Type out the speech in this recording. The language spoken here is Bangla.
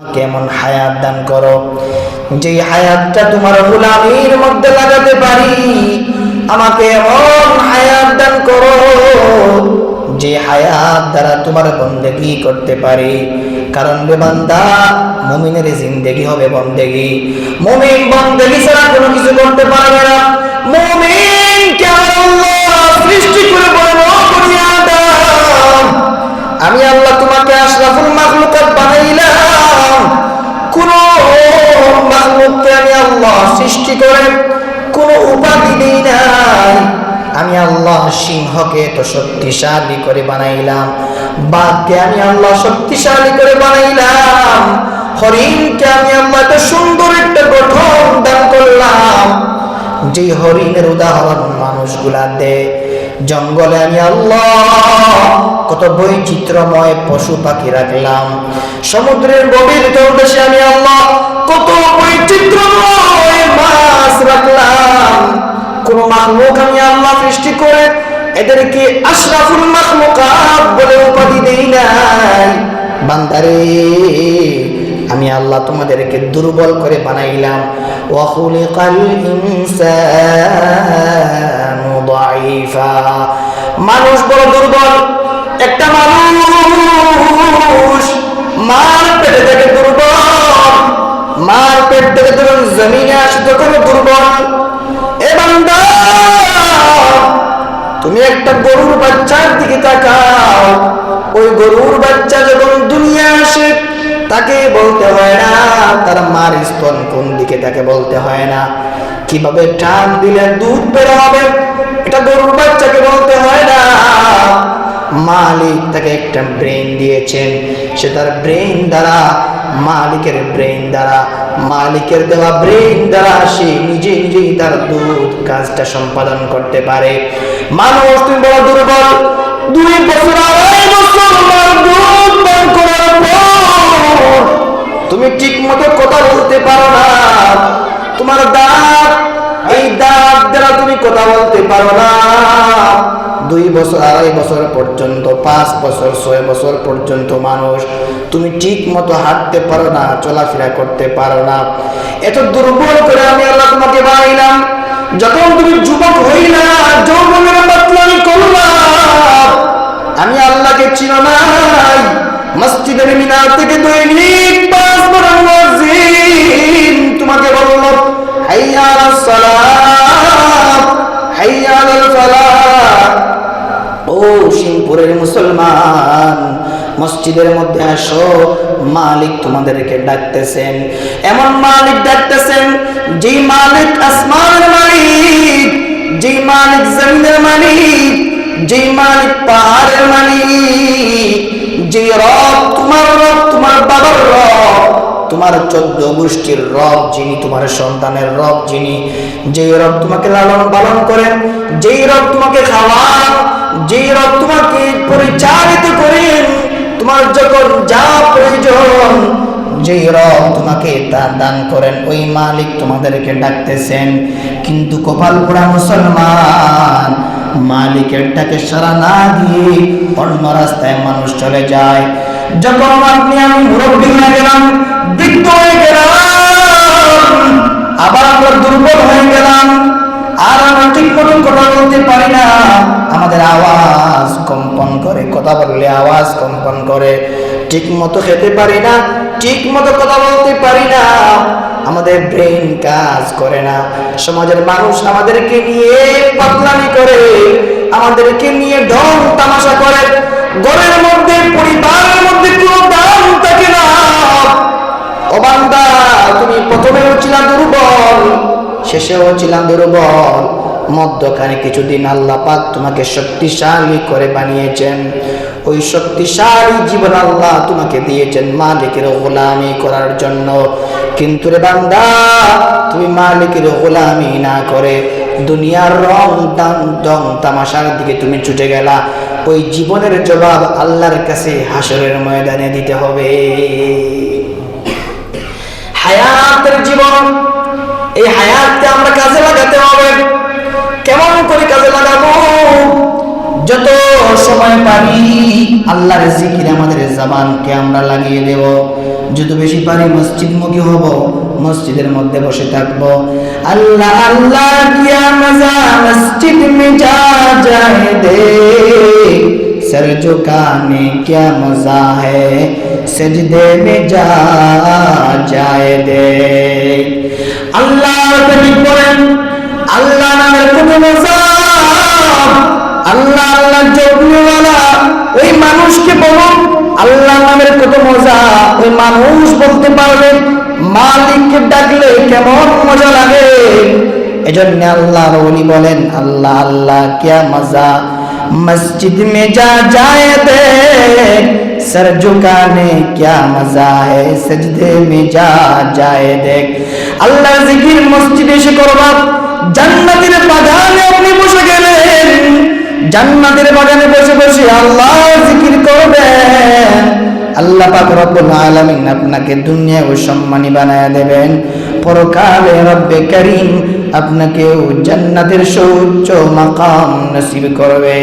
কেমন হায়াত দান করো? যে হায়াতটা তোমার গুলামির মধ্যে লাগাতে পারি, আমাকে এমন হায়াত দান করো, যে হায়াত দ্বারা তোমার বন্দেগি করতে পারি। কারণ রে বান্দা, মুমিনের জিন্দেগি হবে বন্দেগি। মুমিন বন্দেগি ছাড়া কোনো কিছু করতে পারবে না। মুমিন আল্লাহ সৃষ্টি করে বড় আমি আল্লাহ তোমাকে আশরাফুল সৃষ্টি করে, কোন উপাধি দিই নাই। আমি আল্লাহ সিংহকে তো শক্তিশালী করে বানাইলাম। বাঘকে আমি আল্লাহ শক্তিশালী করে বানাইলাম। হরিণকে আমি আল্লাহ এত সুন্দর একটা গঠন দান করলাম। যে হরিণের উদাহরণ মানুষগুলা দেয় জঙ্গলে আমি আল্লাহ কত বৈচিত্র্যময় পশু পাখি রাখলাম। সমুদ্রের গভীর তলদেশে আমি আল্লাহ কত বৈচিত্র্যময় রাখলাম। কোন আমি আল্লাহ সৃষ্টি করে এদেরকে আশরাফুল বলে উপাধি দেই নাই। বান্দারে, আমি আল্লাহ তোমাদেরকে দুর্বল করে বানাইলাম। মানুষ বড় দুর্বল, একটা মানুষ মার পেটে থেকে দুর্বল, মার পেট থেকে যখন গরুর বাচ্চা যখন দুনিয়া আসে, তাকে বলতে হয় না, তার মার স্তন কোন দিকে তাকে বলতে হয় না। কীভাবে টান দিলে দুধ বের হবে, এটা গরুর বাচ্চাকে বলতে হয় না। মালিক তাকে একটা ব্রেন দিয়েছেন। সে তার ব্রেন দ্বারা, মালিকের ব্রেন দ্বারা, মালিকের দেওয়া ব্রেন দ্বারা সে নিজে নিজেই তার দুধ কাজটা সম্পাদন করতে পারে। মানুষ, তুমি বড় দুর্বল। দুই বছর আড়াই বছর দুধ করার পর তুমি ঠিক মতো কথা বলতে পারো না। তোমার দাঁত, এই দাঁত দ্বারা তুমি কথা বলতে পারো না। দুই বছর, আড়াই বছর পর্যন্ত, পাঁচ বছর, ছয় বছর পর্যন্ত মানুষ তুমি ঠিক মতো হাঁটতে পারো না, চলাফেরা করতে পারো না। এত দুর্বল করে আমি আল্লাহ তোমাকে বানাইলাম যখন তুমি যুবক হইলা, যৌবনের বাতলামি করলাম আমি আল্লাহকে চিনো নাই মসজিদের মিনার থেকে দৈনিক পাঁচ মুয়াজ্জিন তোমাকে বলল, হাইয়া আলাস সালাত হাইয়া আলাল ফালাহ ও সিংপুরের মুসলমান মসজিদের মধ্যে আসো, মালিক তোমাদেরকে ডাকতেছেন। এমন মালিক ডাকতেছেন যে মালিক আসমানের মালিক যে মালিক জমিনের মালিক যে মালিক পাহাড়ের মালিক যে রব তোমার রব, তোমার বাবার রব, তোমার চোদ্দ গোষ্ঠীর রব যিনি, তোমার সন্তানের রব যিনি, যেই রব তোমাকে লালন পালন করেন, যেই রব তোমাকে খাওয়ান, যেই রব তোমাকে পরিচালিত করেন তোমার যখন যা প্রয়োজন, যেই রব তোমাকে তা দান করেন, ওই মালিক তোমাদেরকে ডাকতেছেন। কিন্তু কপাল পোড়া মুসলমান মালিকের ডাকে সারা না দিয়ে অন্য রাস্তায় মানুষ চলে যায়। যখন আপনি আমি মুরব্বী হয়ে গেলাম, বৃদ্ধ হয়ে গেলাম, আবার আমরা দুর্বল হয়ে গেলাম, আর আমরা ঠিক মতন কথা আওয়াজ কম্পন করে ঠিক মতো খেতে পারি না ঠিক মতো কথা বলতে পারি না, আমাদের ব্রেন কাজ করে না। সমাজের মানুষ আমাদেরকে নিয়ে পাতলামি করে, আমাদেরকে নিয়ে ঢং তামাশা করে। ঘরের মধ্যে, পরিবারের মধ্যে কোনো দাম থাকে না। ও বান্দা, তুমি প্রথমেও ছিলাম দুর্বল, শেষেও ছিলাম দুর্বল। মধ্যখানে কিছুদিন আল্লাহ পাক তোমাকে শক্তিশালী করে বানিয়েছেন। ওই শক্তিশালী জীবন আল্লাহ তোমাকে দিয়েছেন মালিকের গোলামি করার জন্য। কিন্তু রে বান্দা, তুমি মালিকের গোলামি না করে দুনিয়ার রং দান দং তামাশার দিকে তুমি ছুটে গেলা। ওই জীবনের জবাব আল্লাহর কাছে হাসরের ময়দানে দিতে হবে। হায়াতের জীবন, এই হায়াতকে আমরা কাজে আল্লাহর জিকির আমাদের জবানকে আমরা লাগিয়ে দেব যত বেশি পারি মসজিদমুখী হব মসজিদের মধ্যে বসে থাকবো আল্লাহ আল্লাহ কিয়া মজা মসজিদ মে যা যায় দে सर झुकाने क्या मजा है सजदे में जा जाए दे আল্লাহ নবী বলেন আল্লাহ নামের কত মজা আল্লাহ আল্লাহ জগনিওয়ালা ওই মানুষকে বলুন আল্লাহ নামের কত মজা ওই মানুষ বলতে পারবে মালিককে ডাকলে কেমন মজা লাগে এজন্য আল্লাহ রলি বলেন আল্লাহ আল্লাহ কিয়া মজা मस्जिद में जा जाए दे सर झुकाने क्या मजा है सजदे में जा जाए देख আল্লাহ জিকির মসজিদে এসে করবা জান্নাতের বাগানে আপনি বসে গেলেন জান্নাতের বাগানে বসে বসে আল্লাহ জিকির করবেন। আল্লাহ পাক রব্বুল আলামিন আপনাকে দুনিয়া ও সম্মানী বানায় দেবেন। পরকালে রব্বে করিম আপনাকেও জান্নাতের সৌচ্চ মাকাম নসিব করবে।